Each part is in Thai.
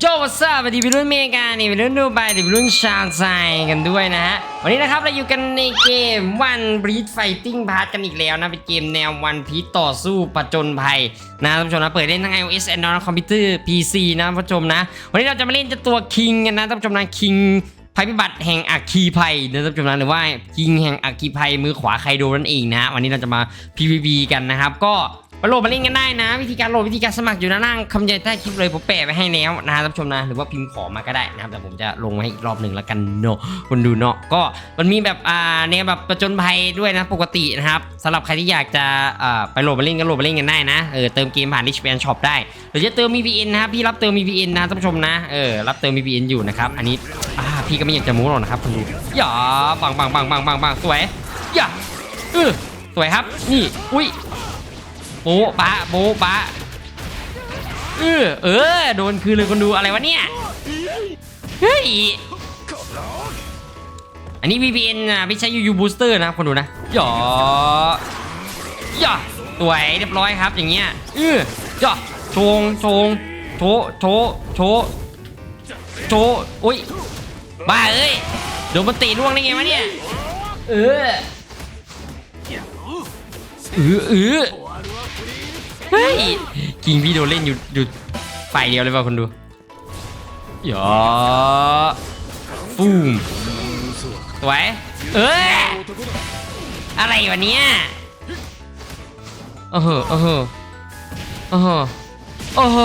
โจวัสดีวัสดีพี่รุ่นเมกานี่พี่รุ่นดูไบพี่รุ่นชาไซกันด้วยนะฮะ วันนี้นะครับเราอยู่กันในเกม One Breed Fighting Pass กันอีกแล้วนะ เป็นเกมแนว One Piece ต่อสู้ผจญภัยนะท่านผู้ชมนะเปิดเล่นทั้ง iOS Android คอมพิวเตอร์ PC นะท่านผู้ชมนะ วันนี้เราจะมาเล่นจะตัว King กันนะท่านผู้ชมนะ King ภัยพิบัติแห่งอัคคีภัยนะท่านผู้ชมนะหรือว่า King แห่งอัคคีภัยมือขวาไคโดนั่นเองนะฮะวันนี้เราจะมา PVP กันนะครับก็ มาโหลดมาเล่นกันได้นะ วิธีการโหลดวิธีการสมัครอยู่ด้านล่างคำใหญ่ใต้คลิปเลยผมแปะไว้ให้แล้วนะครับท่านผู้ชมนะหรือว่าพิมพ์ขอมาก็ได้นะครับแต่ผมจะลงไว้ให้อีกรอบหนึ่งแล้วกันเนาะคนดูเนาะก็มันมีแบบอ่าแนวแบบประจนภัยด้วยนะปกตินะครับสำหรับใครที่อยากจะอ่าไปโหลดมาเล่นก็โหลดมาเล่นกันได้นะเออเติมเกมผ่าน Rich Man Shop ได้หรือจะเติม VPN นะครับพี่รับเติม VPN นะท่านผู้ชมนะเออรับเติม VPN อยู่นะครับอันนี้อ่าพี่ก็ไม่อยากจะมู้หรอกนะครับคนดูอย่าบังบังบังบังบังบังสวยอย่าเออสวยครับนี่อุ้ย ป๊ะปะโป๊ปะเออเออโดนคืนเลยคนดูอะไรวะเนี่ยเฮ้ยอันนี้ VPN นะไม่ใช่ UU Booster นะคนดูนะหยอหยอสวยเรียบร้อยครับอย่างเงี้ยเออหยอชงชงโชโชโชโชโอ้ยบ้าเอ้ยโดนมันตีล่วงได้ไงวะเนี่ยเออเออเออ เฮ้ยกิงพี่โดนเล่นอยู่อยู่ฝ่ายเดียวเลยป่ะคนดูหยอฟูมสวยเอ้ยอะไรวะเนี้ยโอ้โหโอ้โหโอ้โหโอ้โห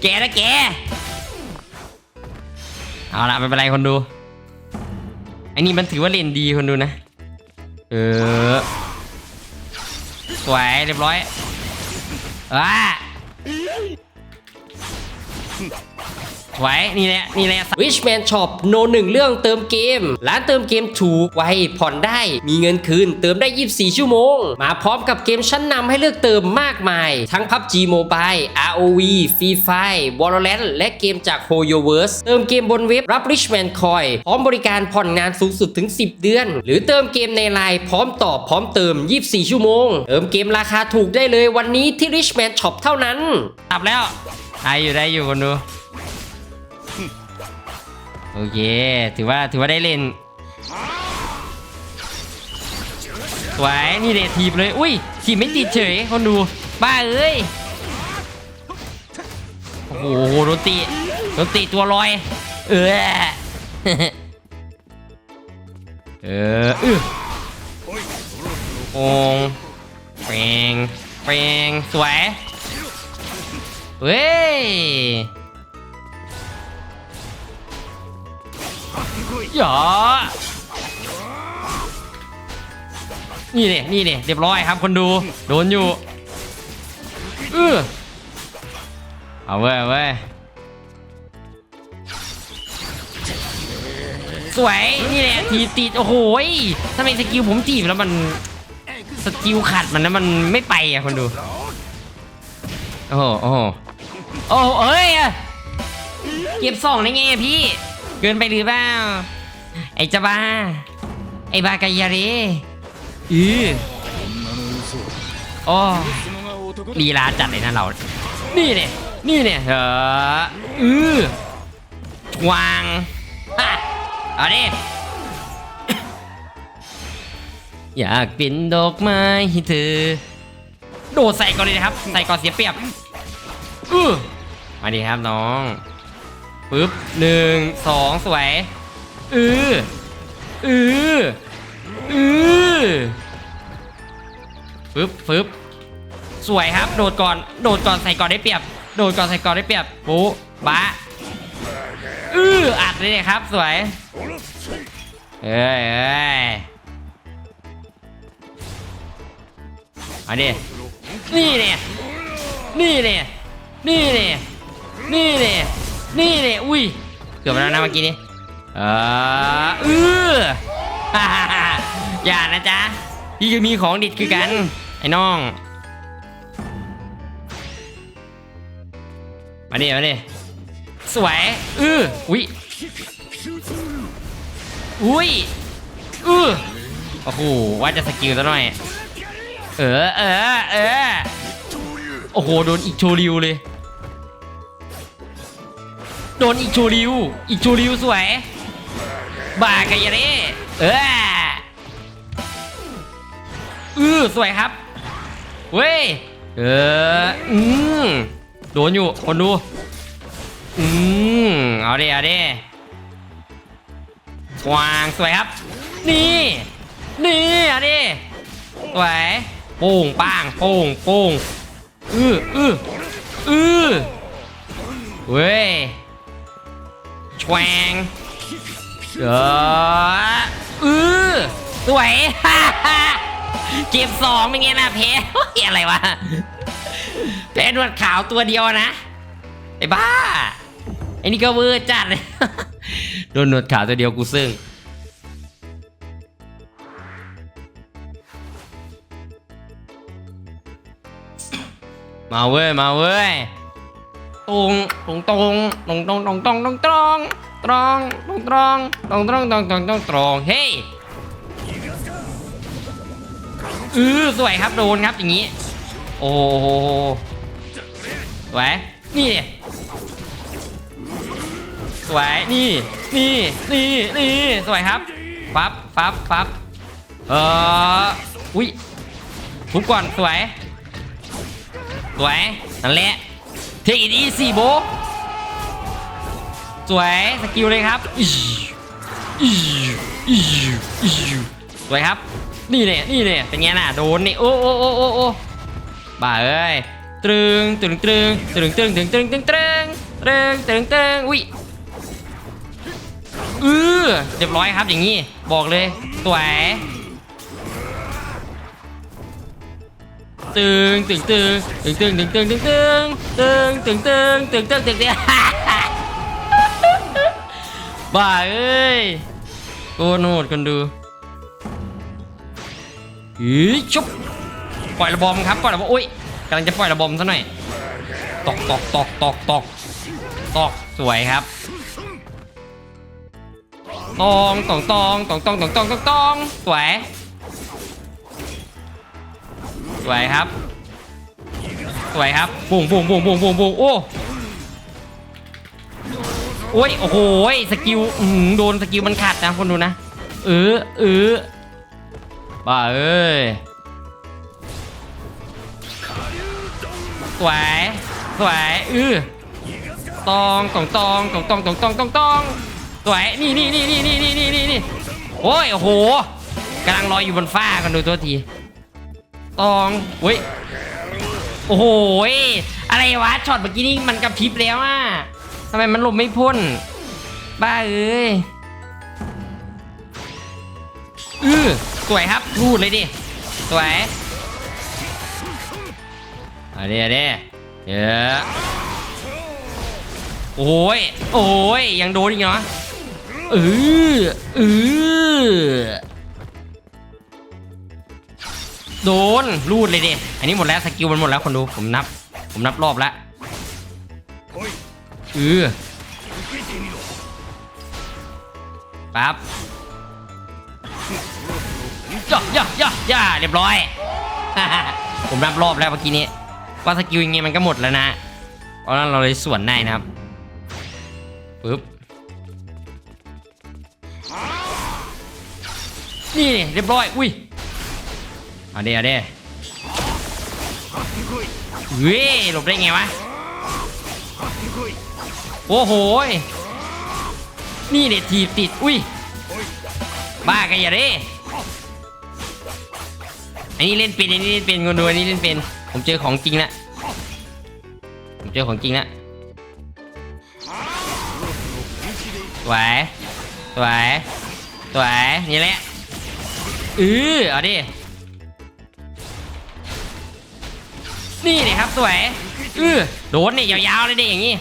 แกนะแกเอาละไม่เป็นไรคนดูไอ้นี่มันถือว่าเล่นดีคนดูนะ เออ สวยเรียบร้อยอ่า สวยนี่แหละนี่แหละ Richman Shop โนหนึ่งเรื่องเติมเกม ร้านเติมเกมถูกไวผ่อนได้ มีเงินคืน เติมได้ 24 ชั่วโมง มาพร้อมกับเกมชั้นนำให้เลือกเติมมากมาย ทั้ง PUBG Mobile ROV Free Fire Valorant และเกมจาก HoYoverse เติมเกมบนเว็บรับ Richman Coin พร้อมบริการผ่อนงานสูงสุดถึง 10 เดือน หรือเติมเกมในไลน์พร้อมตอบพร้อมเติม 24 ชั่วโมง เติมเกมราคาถูกได้เลยวันนี้ที่ Richman Shop เท่านั้นตับแล้วได้อยู่ได้อยู่คนดู โอเค ถือว่าถือว่าได้เล่นสวยนี่เดทีบเลย อุ้ยทีบไม่ติดเฉยคนดู บ้าเอ้ย โอ้โหโดนตีโดนตีตัวลอย เออเอออื้อโองแปงแปงสวยเฮ้ย หยอนี่เนี่ยนี่เนี่ยเรียบร้อยครับคนดู โดนอยู่เออเอาเว้ยเว้ยสวย นี่แหละทีติด โอ้โหทำไมสกิลผมจีบแล้วมันสกิลขัดมันนะมันไม่ไปอะคนดู โอ้โหโอ้โหโอ้เอ้ย เก็บสองได้ไงพี่ เกินไปหรือเปล่า ไอ้จะบ้า ไอ้บากายาเรอือโอ้ลีลาจัดเลยนะเรา นี่เนี่ยนี่เนี่ยเอออือวางฮะเอาดิอยากเป็นดอกไม้ให้เธอโดดใส่ก่อนเลยนะครับ ใส่ก่อนเสียเปรียบอือมาดีครับน้องปึ๊บหนึ่งสองสวย อืออืออืออปึ๊บปึ๊บสวยครับ โดดก่อน โดดก่อนใส่ก่อนได้เปรียบ โดดก่อนใส่ก่อนได้เปรียบปุ๊บะอืออัดเลยนะครับ สวยเอ้ยเอ้ยมาดินี่เนี่ยนี่เนี่ยนี่เนี่ยนี่เนี่ยนี่เนี่ยอุ้ยเกือบแล้วนะเมื่อกี้นี้ เออเออฮ่าฮ่าฮ่าอย่านะจ๊ะพี่ก็มีของดิดคือกัน ไอ้น้อง มาดิมาดิสวยอืออุ้ยอุ้ยอือโอ้โหว่าจะสกิลซะหน่อย เออเออเออโอ้โหโดนอีกโชริวเลย โดนอีกชูริว อีกชูริวสวย บากันยาเร่เอออือสวยครับ เว้ย เออ อืมโดนอยู่ คนดู อืมเอาดิเอาดิวางสวยครับ นี่ นี่เอาดิสวยโป่งป้างโป่งโป่งอืออืออือเว้ยแชวง เอออือสวย เก็บสองเป็นไงล่ะเพชอะไรวะเพชรหนวดขาวตัวเดียวนะ ไอ้บ้า ไอ้นี่ก็เวอร์จัดเลยโดนหนวดขาวตัวเดียวกูซึ่งมาเว้ย มาเว้ยตรงตรงตรงตรงตรงตรงตรงตรง ตรงตรงตรงตรงตรงตรงตรงตรงตรงตรงเฮ้ยอือสวยครับโดนครับอย่างนี้ โอ้โหสวยนี่สวยนี่นี่นี่นี่สวยครับฟับฟับฟับเอออุ้ยทุบก่อนสวยสวยนั่นแหละเทคอีสี่โบ สวยสกิลเลยครับสวยครับ นี่เนี่ยนี่เนี่ยเป็นไงน่ะโดนนี่โอ้โอ้โอ้โอ้โอ้บ้าเอ้ยตรึงตรึงตรึงตรึงตรึงตรึงตรึงตรึงตรึงตรึงตรึงตรึงอุ้ยเออเรียบร้อยครับอย่างนี้บอกเลยสวยตึงตึงตึงตึงตึงตึงตึงตึงตึงตึงตึงตึงตึงตึงตึงตึง บ้าเอ้ยโกนโหดกันดูอีชุบปล่อยระบอมครับปล่อยระบอมอุ้ยกำลังจะปล่อยระบอมซะหน่อยตอกตอกตอกตอกตอกตอกสวยครับตองตองตองตองตองตองตองตองตองสวยสวยครับสวยครับปุ่งปุ่งปุ่งปุ่งปุ่งปุ่งโอ้ โอ้ยโอ้โหยสกิลอื้อหือโดนสกิลมันขัดนะคนดูนะเออเออบ้าเอ้ยสวยสวยเออตองตองตองตองตองตองตองตองตองสวยนี่นี่นี่นี่นี่นี่นี่นี่นี่โอ้ยโอ้โหกำลังลอยอยู่บนฟ้ากันดูตัวทีตองเว้ยโอ้โหยอะไรวะช็อตเมื่อกี้นี่มันกระพริบแล้วอะ ทำไมมันหลบไม่พ้น บ้าเอ้ยอือสวยครับรูดเลยดิ สวยอาเดี๋ยวเดี๋ยวเดี๋ยวโอ้ย โอ้ย ยังโดนอีกเหรอเออเออโดนรูดเลยดิ อันนี้หมดแล้วสกิลมันหมดแล้วคนดู ผมนับ ผมนับรอบแล้ว ออปั๊บย่อย่อย่อย่าเรียบร้อย ผมนับรอบแล้วเมื่อกี้นี้ ว่าสกิลยังไงมันก็หมดแล้วนะ เพราะนั้นเราเลยส่วนได้นะครับปึ๊บนี่เรียบร้อย อุ้ยเอาเดี๋ยวเดี๋ยวเว้ยหลบได้ไงวะ โอ้โหนี่เด็ดทีบติด อุ้ย บ้ากันอย่าเด้อันนี้เล่นเป็นอันนี้เล่นเป็นคนดูอันนี้เล่นเป็น ผมเจอของจริงละผมเจอของจริงละสวยสวยสวยนี่แหละเออเอาดิ นี่เลยครับสวยเออโดนเนี่ยยาวๆเลยดิอย่างงี้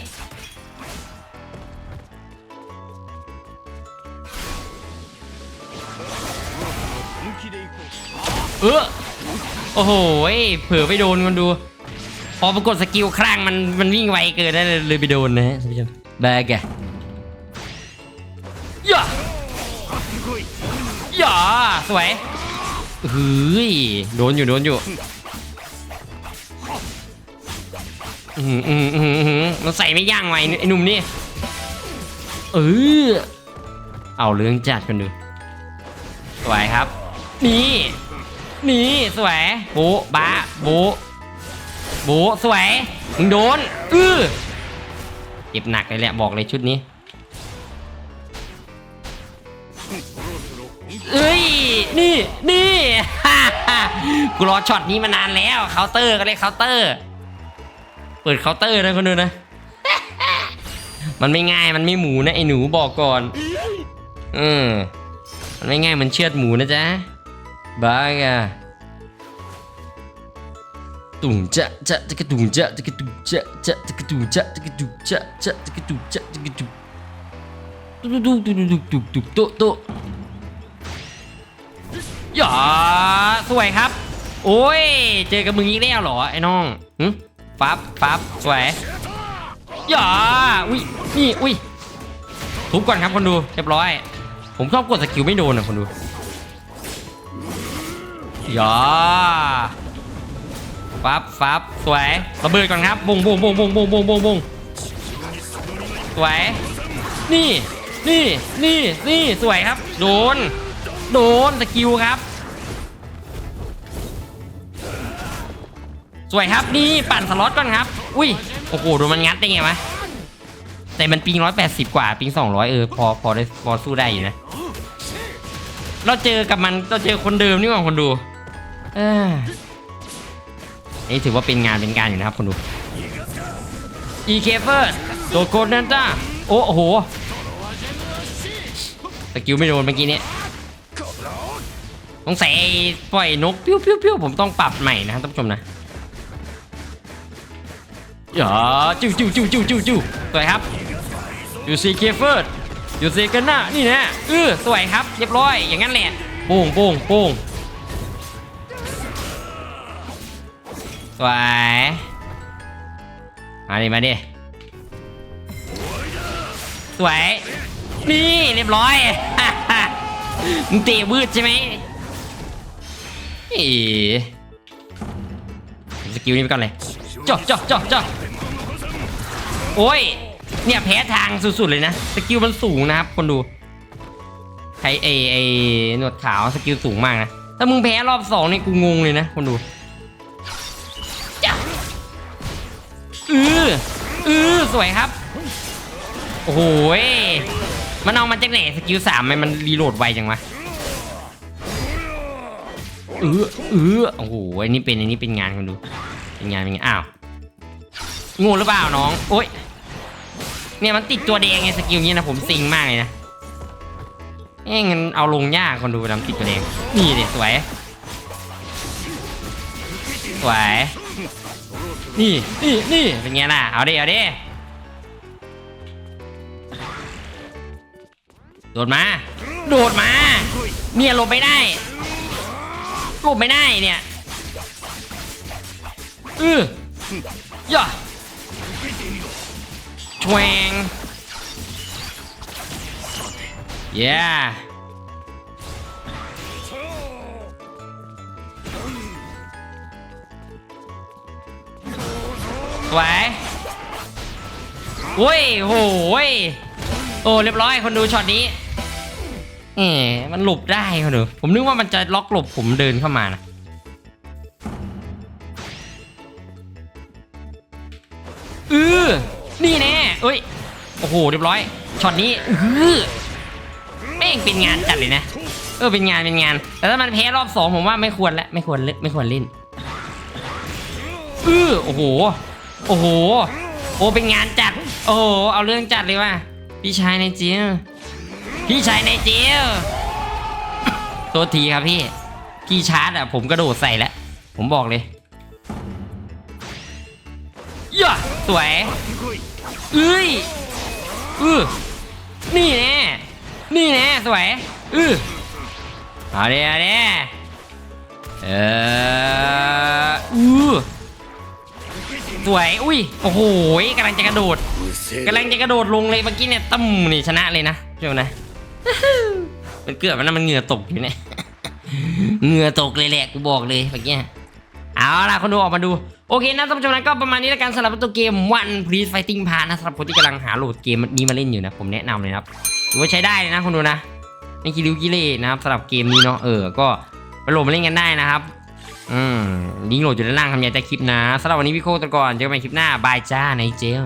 เออโอ้โหเผื่อไปโดนคนดู พอปรากฏสกิลครั้งมันมันวิ่งไวเกินได้เลยไปโดนนะฮะท่านผู้ชมแบกอะย่าย่าสวยเฮ้ยโดนอยู่โดนอยู่อืมอืมอืมอืมมันใส่ไม่ย่างไวไอ้หนุ่มนี่เออเอาเรื่องจัดกันดูสวยครับ นี่นี่สวยบะบ้าบะโบะสวยมึงโดนอื้อเจ็บหนักเลยแหละบอกเลยชุดนี้เอ้ยนี่นี่กูรอช็อตนี้มานานแล้วเคาน์เตอร์ก็เลยเคาน์เตอร์ เปิดเคาน์เตอร์นะคนดูนะ มันไม่ง่ายมันไม่หมูนะไอ้หนูบอกก่อนอืมมันไม่ง่ายมันเชือดหมูนะจ๊ะ บ้าไงตุ่งจะจะจะกระตุ่งจะจะกระตุ่งจะจะจะกระตุ่งจะจะกระตุ่งจะจะจะกระตุ่งจะจะกระตุ่งตุ๊กตุ๊กตุ๊กตุ๊กตุ๊กตุ๊กตุ๊กหยาสวยครับ โอ้ย เจอกับมึงอีกแล้วเหรอไอ้น้องหึฟับฟับสวยหยาอุ้ยนี่อุ้ยทุบก่อนครับคนดูเรียบร้อย ผมชอบกดสกิลไม่โดนนะคนดู ย่าฟับฟับสวยระเบิดก่อนครับบุงบุงบุงบุงบุงบุงบงบงสวย นี่ นี่ นี่ นี่ สวยครับ โดน โดนสกิลครับ สวยครับ นี่ ปั่นสล็อตก่อนครับ อุ้ย โอ้โหโดนมันงัดได้ไงวะ แต่มันปิงร้อยแปดสิบกว่า ปิงสองร้อยเออ พอ พอได้ พอสู้ได้อยู่นะ เราเจอกับมัน เราเจอคนเดิมนี่หว่าคนดู เออนี่ถือว่าเป็นงานเป็นการอยู่นะครับคนดู e k f i r s โดโกนนันจ้าโอ้โหสกิลไม่โดนเมื่อกี้นี้ต้องใส่ปล่อยนกพิ้วพิ้วพิ้วผมต้องปรับใหม่นะครับท่านผู้ชมนะอย่าจิ้วจิ้วจิ้วจิ้วจิ้วจิ้วสวยครับอยู่ซีเคเฟิร์ดอยู่ซีกันหน้านี่นะเออสวยครับเรียบร้อยอย่างนั้นแหละโป่งโป่งโป่ง สวย มาดิ มาดิ สวย นี่เรียบร้อย มึงเตะวืดใช่ไหมอ๋สกิลนี้ไปก่อนเลยจ่อจ่อจ่อจ่อโอ้ย เนี่ยแพ้ทางสุดๆเลยนะ สกิลมันสูงนะครับคนดูใครไอไอหนวดขาวสกิลสูงมากนะ ถ้ามึงแพ้รอบสองนี่กูงงเลยนะคนดู อืออือสวยครับโอ้โหมันเอามาจากไหนสกิลสามมันมันรีโหลดไวจังวะเออเออโอ้โหอันนี้เป็นอันนี้เป็นงานคนดู เป็นงานเป็นงานอ้าวงูหรือเปล่าน้องโอ้ยเนี่ยมันติดตัวแดงไงสกิลนี้นะผมซิงมากเลยนะเอ้ยงั้นเอาลงยากคนดูลำติดตัวแดงนี่เด็สวยสวย นี่นี่นี่เป็นไงล่ะ เอาดิ เอาดิ โดดมา โดดมา เนี่ยหลบไม่ได้หลบไม่ได้เนี่ยอือย่าชวงเวยโอ้ยโหยโอ้เรียบร้อยคนดูช็อตนี้เอ๋มันหลบได้คนดูผมนึกว่ามันจะล็อกหลบผมเดินเข้ามานะเออนี่แน่เอ้ยโอ้โหเรียบร้อยช็อตนี้เออแม่งเป็นงานจัดเลยนะเออเป็นงานเป็นงาน แต่ถ้ามันแพ้รอบสองผมว่าไม่ควรแล้วไม่ควรเล่นไม่ควรเล่นเออโอ้โห โอ้โห โอ้เป็นงานจัด โอ้โห เอาเรื่องจัดเลยว่ะ พี่ชายในจียวพี่ชายในจียวตัวทีครับพี่ พี่ชาร์จอะ ผมกระโดดใส่แล้ว ผมบอกเลยย่าสวยเอ้ยอือนี่แน่ นี่แน่ สวยอือเอาเดี๋ยวเดี๋ยวเอออือ สวย อุ้ย โอ้โหกำลังจะกระโดดกำลังจะกระโดดลงเลยเมื่อกี้เนี่ยตั้มนี่ชนะเลยนะเดี๋ยวนะมันเกือบมันมันเหงื่อตกอยู่เนี่ยเหงื่อตกเลยแหละกูบอกเลยเมื่อกี้เอาล่ะคนดูออกมาดู โอเคนะท่านผู้ชมนะก็ประมาณนี้แล้วกันสำหรับตัวเกม One Piece Fighting Pass นะสำหรับคนที่กำลังหาโหลดเกมนี้มาเล่นอยู่นะ ผมแนะนำเลยครับถือว่าใช้ได้เลยนะคนดูนะไม่กิริวกิเลนะครับสำหรับเกมนี้เนาะเออก็ไปโหลดมาเล่นกันได้นะครับ อืมลิงก์โหลดอยู่ด้านล่างทำยาใต้คลิปนะสำหรับวันนี้พี่โคตรก่อนเจอกันใหม่คลิปหน้าบายจ้าในเจล